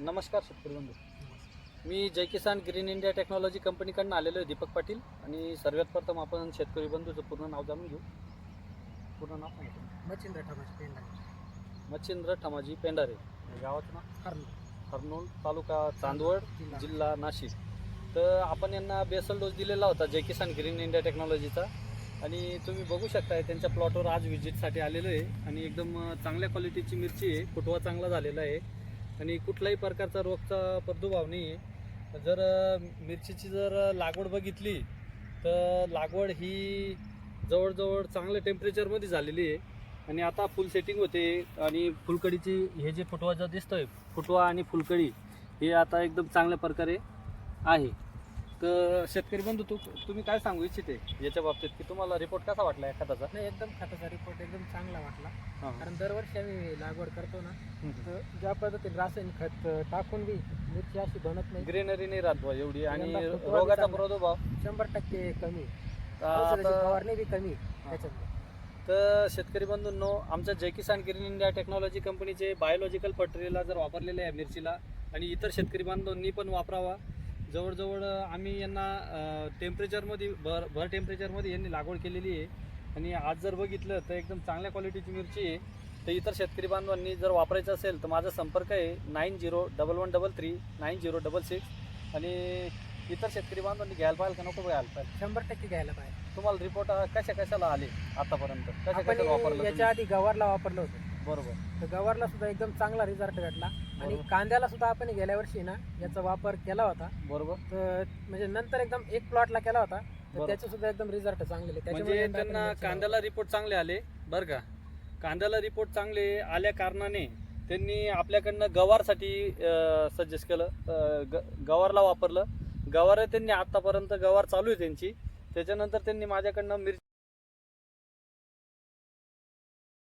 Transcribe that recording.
नमस्कार शेतकरी बंधू. मी Jai Kisan Green India Technology कंपनीकडून आलेलो आहे दीपक पाटील आणि सर्वात प्रथम आपण शेतकरी बंधूचं पूर्ण नाव जाणून घेऊ. पूर्ण नाव. मच्छिंद्र ठमास पेंडा मच्छिंद्र ठमाजी पेंडारे हे गावाचं नाव? हरण हरनोल तालुका चांदवड जिल्हा. नाशिक. तर आपण यांना बेसल डोस दिलेला होता जय किसान ग्रीन इंडिया टेक्नॉलॉजीचा. आणि तुम्ही बघू शकताय त्यांच्या प्लॉटवर आज व्हिजिटसाठी आलेलो आहे. आणि एकदम चांगल्या क्वालिटीची मिरची आहे. फुटवा चांगला झालेला आहे. आणि कुठलाही प्रकारचा रोगचा प्रादुर्भाव नाही आहे जर मिरचीची जर लागवड बघितली तर लागवड ही जवळजवळ चांगल्या टेम्परेचरमध्ये झालेली आहे. आणि आता फुल सेटिंग होते. आणि फुलकडीची हे जे फुटवा जो दिसतोय फुटवा आणि फुलकडी हे आता एकदम चांगल्या प्रकारे आहे. तर शेतकरी बंधू तू तुम्ही काय सांगू इच्छिते याच्या बाबतीत? की तुम्हाला रिपोर्ट कसा वाटला एखादाचा नाही एकदम खताचा रिपोर्ट एकदम चांगला वाटला. हां. कारण दरवर्षी आम्ही लागवड करतो ना हम्म. तर ज्या पद्धतीने रासायनिक खत टाकून बी मिरची अशी बनत नाही. ग्रीनरी नाही राहत बुवा एवढी आणि यंदा रोगाचा चांगला. प्रादुर्भाव. शंभर टक्के कमी. औषधाची आता फवारणी बी कमी त्याच्यात तर शेतकरी बंधूंनो आमच्या Jai Kisan Green India Technology कंपनीचे बायोलॉजिकल फर्टिलायझर जर वापरलेले आहे मिरचीला आणि इतर शेतकरी बांधवांनी पण वापरावा. जवळजवळ आम्ही यांना टेम्परेचरमध्ये भर भर टेम्परेचरमध्ये यांनी लागवड केलेली आहे. आणि आज जर बघितलं तर एकदम चांगल्या क्वालिटीची मिरची आहे. तर इतर शेतकरी बांधवांनी जर वापरायचं असेल तर माझा संपर्क आहे nine zero double one double three nine zero double six. आणि इतर शेतकरी बांधवांनी घ्यायला पाहिजे का नको घ्यायला पाहिजे शंभर टक्के घ्यायला पाहिजे तुम्हाला रिपोर्ट कशा कशाला आले आतापर्यंत? कशा कशाला वापरलं याच्या आधी गवारला वापरलं होतं? बरोबर. तर गवारला सुद्धा एकदम चांगला रिझल्ट भेटला. आणि बरोबर. कांद्याला सुद्धा आपण गेल्या वर्षी ना याचा वापर केला होता. बरोबर. तर म्हणजे नंतर एकदम एक प्लॉटला केला होता. तर बरोबर. त्याचे सुद्धा एकदम रिझल्ट चांगले. म्हणजे त्यांना कांद्याला रिपोर्ट चांगले आले बरं का. कांद्याला रिपोर्ट चांगले आल्या कारणाने त्यांनी आपल्याकडनं गवारसाठी सजेस्ट केलं. अं, ग- गवारला वापरलं. गवार त्यांनी आतापर्यंत गवार चालू आहे त्यांची. त्याच्यानंतर त्यांनी माझ्याकडनं मिरची